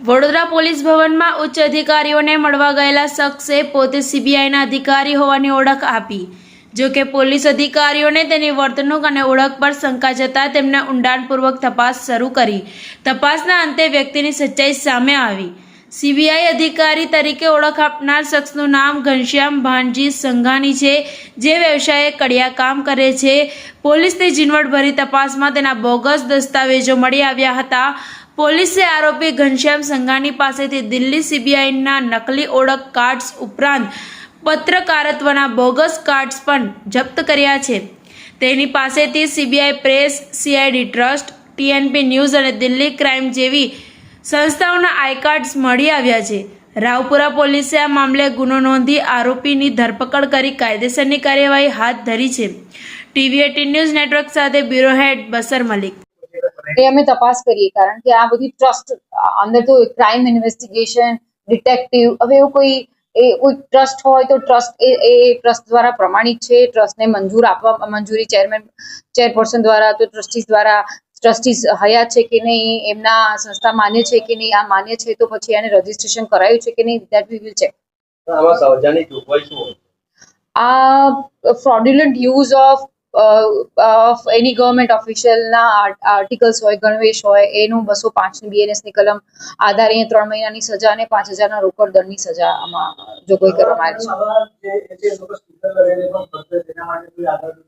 Vadodara police ભવનમાં ઉચ્ચ અધિકારીઓને મળવા ગયેલા શખ્સે પોતે સીબીઆઈના અધિકારી હોવાની ઓળખ આપી. જો કે પોલીસ અધિકારીઓને તેની વર્તણૂક અને ઓળખ પર શંકા જતાં તેમને ઊંડાણપૂર્વક તપાસ શરૂ કરી. તપાસના અંતે વ્યક્તિની સચ્ચાઈ સામે આવી. સીબીઆઈ અધિકારી તરીકે ઓળખ આપનાર શખ્સનું નામ ઘનશ્યામ ભાનજી સંઘાની છે. જે વ્યવસાયે કડિયા કામ કરે છે. પોલીસની ઝીણવટભરી તપાસમાં તેના બોગસ દસ્તાવેજો મળી આવ્યા હતા. પોલીસે આરોપી ઘનશ્યામ સંઘાની પાસેથી દિલ્હી સીબીઆઈના નકલી ઓળખ કાર્ડ્સ ઉપરાંત પત્રકારત્વના બોગસ કાર્ડ્સ પણ જપ્ત કર્યા છે. તેની પાસેથી CBI press, CID trust, TNP news અને દિલ્હી ક્રાઇમ જેવી સંસ્થાઓના આઈ કાર્ડ્સ મળી આવ્યા છે. રાવપુરા પોલીસે આ મામલે ગુનો નોંધી આરોપીની ધરપકડ કરી કાયદેસરની કાર્યવાહી હાથ ધરી છે. ટીવી એટીન ન્યૂઝ નેટવર્ક સાથે બ્યુરો હેડ બસર મલિક. એ અમે તપાસ કરીએ, કારણ કે આ બધી ટ્રસ્ટ, અંદર તો ક્રાઇમ ઇન્વેસ્ટિગેશન ડિટેક્ટિવ હવે એવું કોઈ, એ કોઈ ટ્રસ્ટ હોય તો ટ્રસ્ટ, એ એ ટ્રસ્ટ દ્વારા પ્રમાણિત છે, ટ્રસ્ટને મંજૂર આપવા, મંજૂરી ચેરમેન ચેરપર્સન દ્વારા, તો ટ્રસ્ટીસ દ્વારા ટ્રસ્ટીઝ હયાત છે કે નહીં એમના સંસ્થા માન્ય છે કે નહીં આ માન્ય છે તો પછી એને રજીસ્ટ્રેશન કરાયું છે કે નહીં દેટ વી વિલ ચેક આ fraudulent use of of any government ઓફિશિયલના articles હોય ગણવેશ હોય એનું બસો પાંચની બીએનએસની કલમ આધારે ત્રણ મહિનાની સજા અને પાંચ હજારના રોકડ દંડની સજા આમાં જોગવાઈ કરવામાં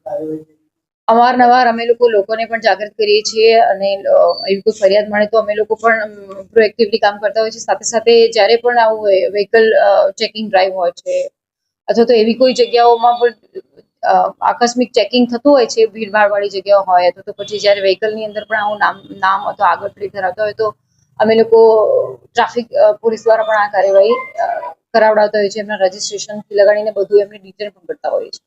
આવી છે. અવારનવાર અમે લોકો લોકોને પણ જાગૃત કરીએ છીએ અને એવી કોઈ ફરિયાદ મળે તો અમે લોકો પણ પ્રોએક્ટિવલી કામ કરતા હોઈએ છીએ સાથે સાથે જ્યારે પણ આવું વ્હીકલ ચેકિંગ ડ્રાઈવ હોય છે અથવા તો એવી કોઈ જગ્યાઓમાં પણ આકસ્મિક ચેકિંગ થતું હોય છે, ભીડભાડવાળી જગ્યાઓ હોય અથવા તો પછી જ્યારે વ્હીકલની અંદર પણ આવું નામ નામ અથવા આગળ પ્લેટ ધરાવતા હોય તો અમે લોકો ટ્રાફિક પોલીસ દ્વારા પણ આ કાર્યવાહી કરાવડાવતા હોય છે. એમના રજીસ્ટ્રેશનથી લગાડીને બધું એમની ડિટેલ પણ કરતા હોઈએ છીએ